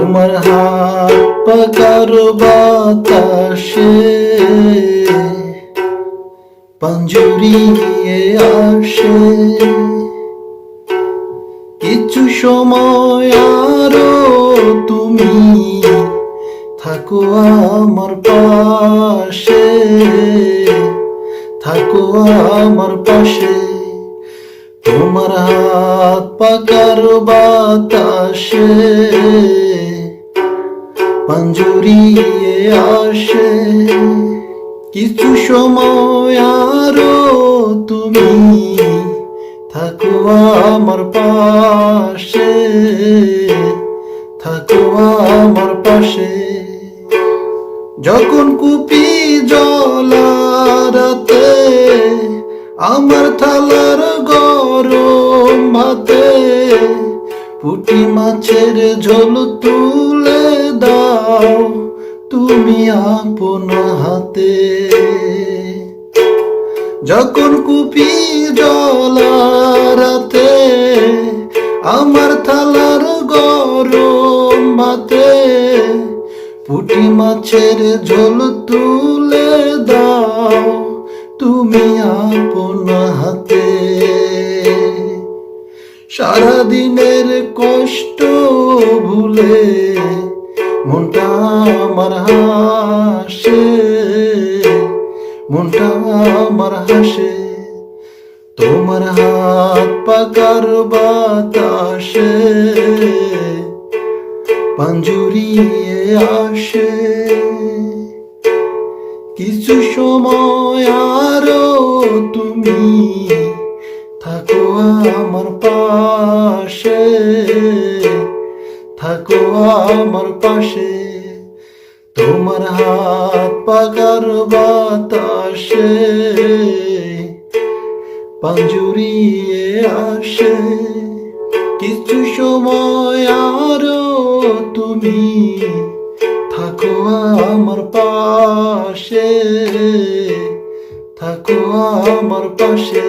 তোমার হাত পাকার বাতাসে। পাঞ্জুরিয়ে আসে। কিছু সময় আরও তুমি থাকো আমার পাশে। থাকো আমার পাশে। তোমার হাত পাকার বাতাসে। পাঞ্জুরিয়ে আসে। কিছু সময় আরও তুমি থাকো আমার পাশে, থাকো আমার পাশে। যখন কুপি জলারাতে আমার থালার গরম ভাতে পুটি মাছের ঝোল তুলে দাও তুমি আপন হাতে। যখন কুপি জলারাতে আমার থালার গরম ভাতে পুটি মাছের ঝোল তুলে দাও তুমি আপন হাতে। সারাদিনের কষ্ট ভুলে মনটা আমার হাসে, মনটা আমার হাসে। তোমার হাত পাকার বাতাসে পাঞ্জুরিয়ে আসে। কিছু সময় আরও তুমি থাকো আমার পাশে, থাকো আমার পাশে। তোমার হাত পাকার বাতাসে পাঞ্জুরিয়ে আসে। কিছু সময় আরও তুমি থাকো আমার পাশে, থাকো আমার পাশে।